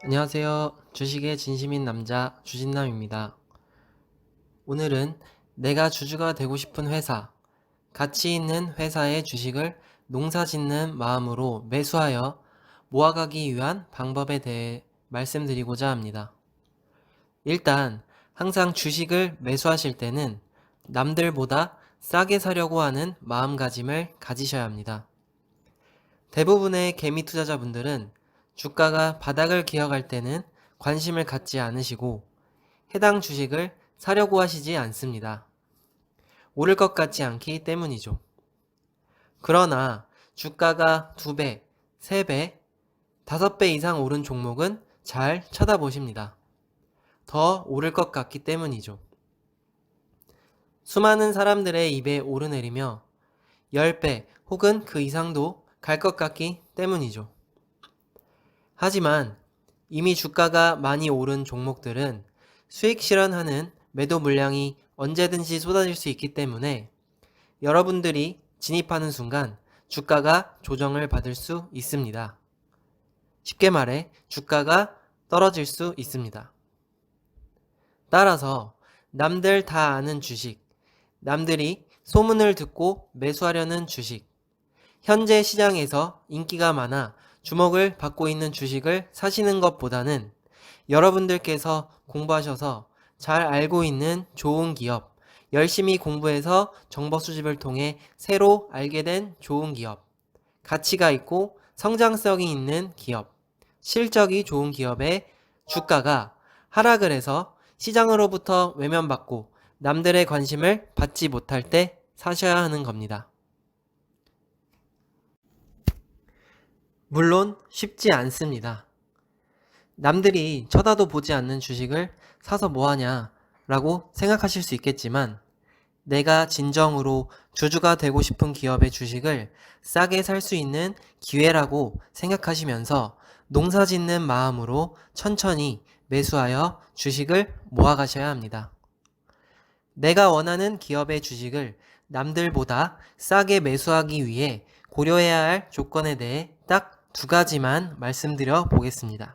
안녕하세요. 주식의 진심인 남자 주진남입니다. 오늘은 내가 주주가 되고 싶은 회사, 가치 있는 회사의 주식을 농사 짓는 마음으로 매수하여 모아가기 위한 방법에 대해 말씀드리고자 합니다. 일단 항상 주식을 매수하실 때는 남들보다 싸게 사려고 하는 마음가짐을 가지셔야 합니다. 대부분의 개미 투자자분들은 주가가 바닥을 기어갈 때는 관심을 갖지 않으시고 해당 주식을 사려고 하시지 않습니다. 오를 것 같지 않기 때문이죠. 그러나 주가가 2배, 3배, 5배 이상 오른 종목은 잘 쳐다보십니다. 더 오를 것 같기 때문이죠. 수많은 사람들의 입에 오르내리며 10배 혹은 그 이상도 갈 것 같기 때문이죠. 하지만 이미 주가가 많이 오른 종목들은 수익 실현하는 매도 물량이 언제든지 쏟아질 수 있기 때문에 여러분들이 진입하는 순간 주가가 조정을 받을 수 있습니다. 쉽게 말해 주가가 떨어질 수 있습니다. 따라서 남들 다 아는 주식, 남들이 소문을 듣고 매수하려는 주식, 현재 시장에서 인기가 많아 주목을 받고 있는 주식을 사시는 것보다는 여러분들께서 공부하셔서 잘 알고 있는 좋은 기업, 열심히 공부해서 정보 수집을 통해 새로 알게 된 좋은 기업, 가치가 있고 성장성이 있는 기업, 실적이 좋은 기업의 주가가 하락을 해서 시장으로부터 외면받고 남들의 관심을 받지 못할 때 사셔야 하는 겁니다. 물론 쉽지 않습니다. 남들이 쳐다도 보지 않는 주식을 사서 뭐하냐 라고 생각하실 수 있겠지만 내가 진정으로 주주가 되고 싶은 기업의 주식을 싸게 살 수 있는 기회라고 생각하시면서 농사 짓는 마음으로 천천히 매수하여 주식을 모아가셔야 합니다. 내가 원하는 기업의 주식을 남들보다 싸게 매수하기 위해 고려해야 할 조건에 대해 딱 두 가지만 말씀드려 보겠습니다.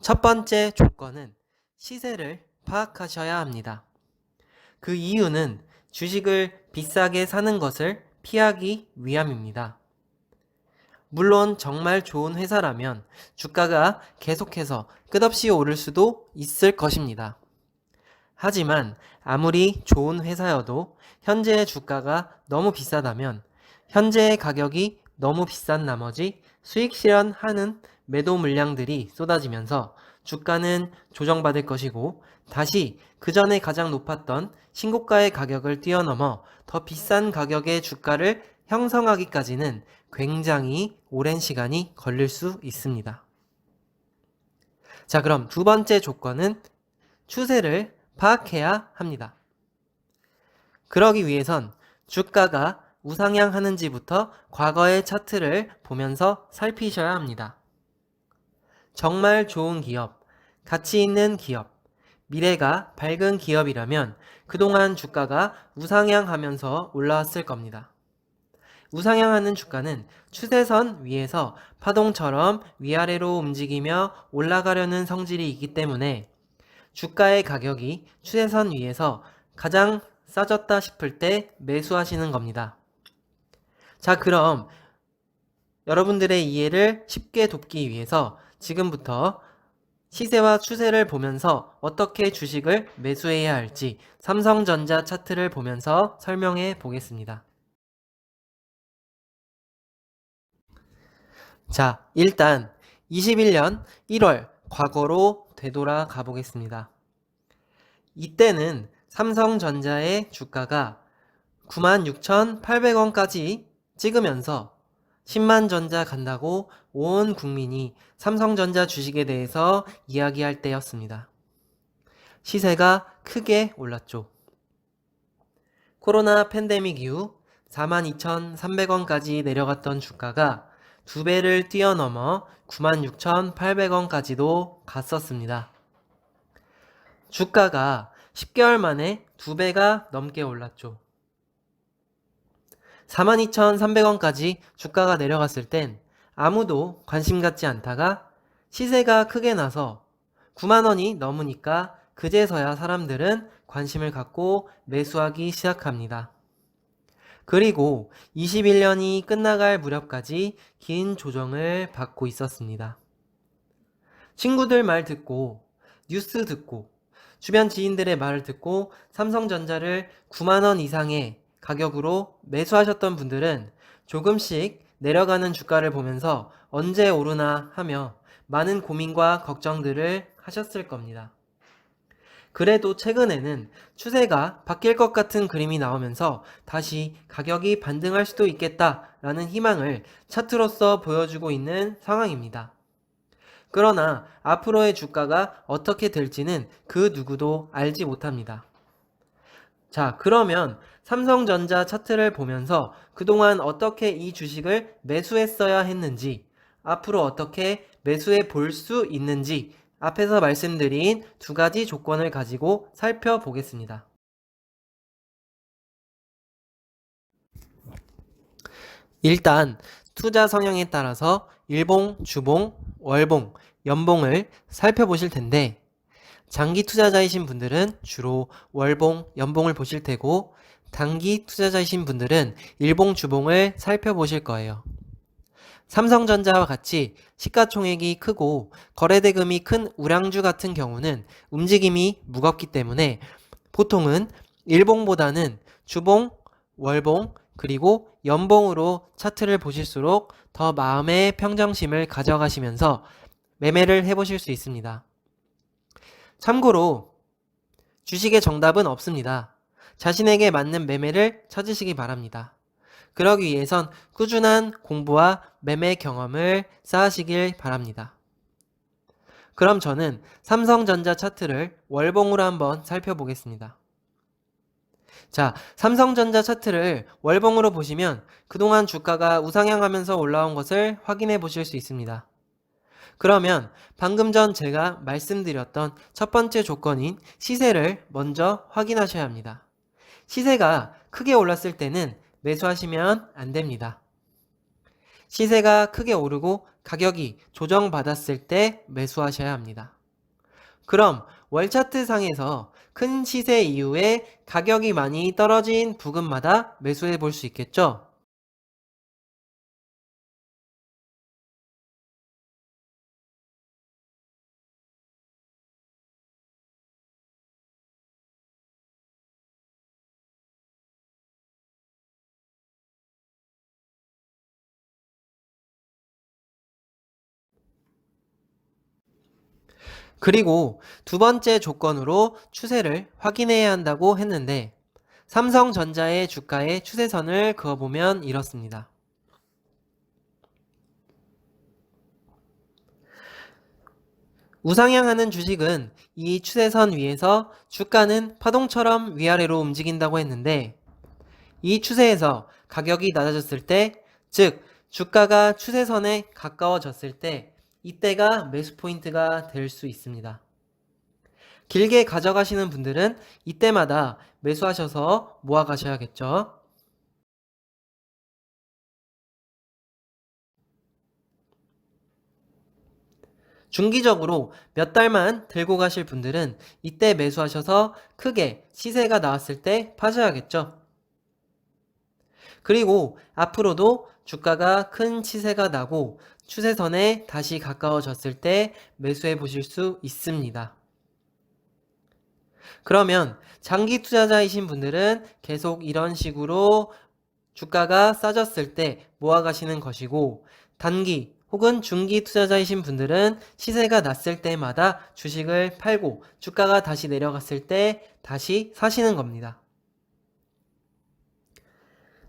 첫 번째 조건은 시세를 파악하셔야 합니다. 그 이유는 주식을 비싸게 사는 것을 피하기 위함입니다. 물론 정말 좋은 회사라면 주가가 계속해서 끝없이 오를 수도 있을 것입니다. 하지만 아무리 좋은 회사여도 현재의 주가가 너무 비싸다면 현재의 가격이 너무 비싼 나머지 수익 실현하는 매도 물량들이 쏟아지면서 주가는 조정받을 것이고 다시 그 전에 가장 높았던 신고가의 가격을 뛰어넘어 더 비싼 가격의 주가를 형성하기까지는 굉장히 오랜 시간이 걸릴 수 있습니다. 자, 그럼 두 번째 조건은 추세를 파악해야 합니다. 그러기 위해선 주가가 우상향 하는지부터 과거의 차트를 보면서 살피셔야 합니다. 정말 좋은 기업, 가치 있는 기업, 미래가 밝은 기업이라면 그동안 주가가 우상향하면서 올라왔을 겁니다. 우상향하는 주가는 추세선 위에서 파동처럼 위아래로 움직이며 올라가려는 성질이 있기 때문에 주가의 가격이 추세선 위에서 가장 싸졌다 싶을 때 매수하시는 겁니다. 자, 그럼 여러분들의 이해를 쉽게 돕기 위해서 지금부터 시세와 추세를 보면서 어떻게 주식을 매수해야 할지 삼성전자 차트를 보면서 설명해 보겠습니다. 자, 일단 21년 1월 과거로 되돌아가 보겠습니다. 이때는 삼성전자의 주가가 96,800원까지 찍으면서 10만 전자 간다고 온 국민이 삼성전자 주식에 대해서 이야기할 때였습니다. 시세가 크게 올랐죠. 코로나 팬데믹 이후 42,300원까지 내려갔던 주가가 두 배를 뛰어넘어 96,800원까지도 갔었습니다. 주가가 10개월 만에 두 배가 넘게 올랐죠. 42,300원까지 주가가 내려갔을 땐 아무도 관심 갖지 않다가 시세가 크게 나서 9만 원이 넘으니까 그제서야 사람들은 관심을 갖고 매수하기 시작합니다. 그리고 21년이 끝나갈 무렵까지 긴 조정을 받고 있었습니다. 친구들 말 듣고 뉴스 듣고 주변 지인들의 말을 듣고 삼성전자를 9만원 이상의 가격으로 매수하셨던 분들은 조금씩 내려가는 주가를 보면서 언제 오르나 하며 많은 고민과 걱정들을 하셨을 겁니다. 그래도 최근에는 추세가 바뀔 것 같은 그림이 나오면서 다시 가격이 반등할 수도 있겠다라는 희망을 차트로서 보여주고 있는 상황입니다. 그러나 앞으로의 주가가 어떻게 될지는 그 누구도 알지 못합니다. 자, 그러면 삼성전자 차트를 보면서 그동안 어떻게 이 주식을 매수했어야 했는지, 앞으로 어떻게 매수해 볼 수 있는지 앞에서 말씀드린 두 가지 조건을 가지고 살펴보겠습니다. 일단 투자 성향에 따라서 일봉, 주봉, 월봉, 연봉을 살펴보실 텐데 장기 투자자이신 분들은 주로 월봉, 연봉을 보실 테고 단기 투자자이신 분들은 일봉, 주봉을 살펴보실 거예요. 삼성전자와 같이 시가총액이 크고 거래대금이 큰 우량주 같은 경우는 움직임이 무겁기 때문에 보통은 일봉보다는 주봉, 월봉, 그리고 연봉으로 차트를 보실수록 더 마음의 평정심을 가져가시면서 매매를 해보실 수 있습니다. 참고로 주식의 정답은 없습니다. 자신에게 맞는 매매를 찾으시기 바랍니다. 그러기 위해선 꾸준한 공부와 매매 경험을 쌓으시길 바랍니다. 그럼 저는 삼성전자 차트를 월봉으로 한번 살펴보겠습니다. 자, 삼성전자 차트를 월봉으로 보시면 그동안 주가가 우상향하면서 올라온 것을 확인해 보실 수 있습니다. 그러면 방금 전 제가 말씀드렸던 첫 번째 조건인 시세를 먼저 확인하셔야 합니다. 시세가 크게 올랐을 때는 매수하시면 안 됩니다. 시세가 크게 오르고 가격이 조정받았을 때 매수하셔야 합니다. 그럼 월차트 상에서 큰 시세 이후에 가격이 많이 떨어진 부근마다 매수해 볼 수 있겠죠? 그리고 두 번째 조건으로 추세를 확인해야 한다고 했는데 삼성전자의 주가의 추세선을 그어보면 이렇습니다. 우상향하는 주식은 이 추세선 위에서 주가는 파동처럼 위아래로 움직인다고 했는데 이 추세에서 가격이 낮아졌을 때, 즉 주가가 추세선에 가까워졌을 때 이때가 매수 포인트가 될 수 있습니다. 길게 가져가시는 분들은 이때마다 매수하셔서 모아 가셔야겠죠. 중기적으로 몇 달만 들고 가실 분들은 이때 매수하셔서 크게 시세가 나왔을 때 파셔야겠죠. 그리고 앞으로도 주가가 큰 시세가 나고 추세선에 다시 가까워졌을 때 매수해 보실 수 있습니다. 그러면 장기 투자자이신 분들은 계속 이런 식으로 주가가 싸졌을 때 모아가시는 것이고 단기 혹은 중기 투자자이신 분들은 시세가 났을 때마다 주식을 팔고 주가가 다시 내려갔을 때 다시 사시는 겁니다.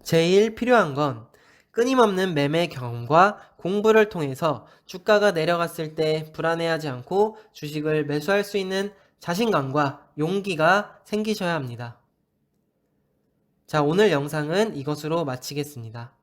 제일 필요한 건 끊임없는 매매 경험과 공부를 통해서 주가가 내려갔을 때 불안해하지 않고 주식을 매수할 수 있는 자신감과 용기가 생기셔야 합니다. 자, 오늘 영상은 이것으로 마치겠습니다.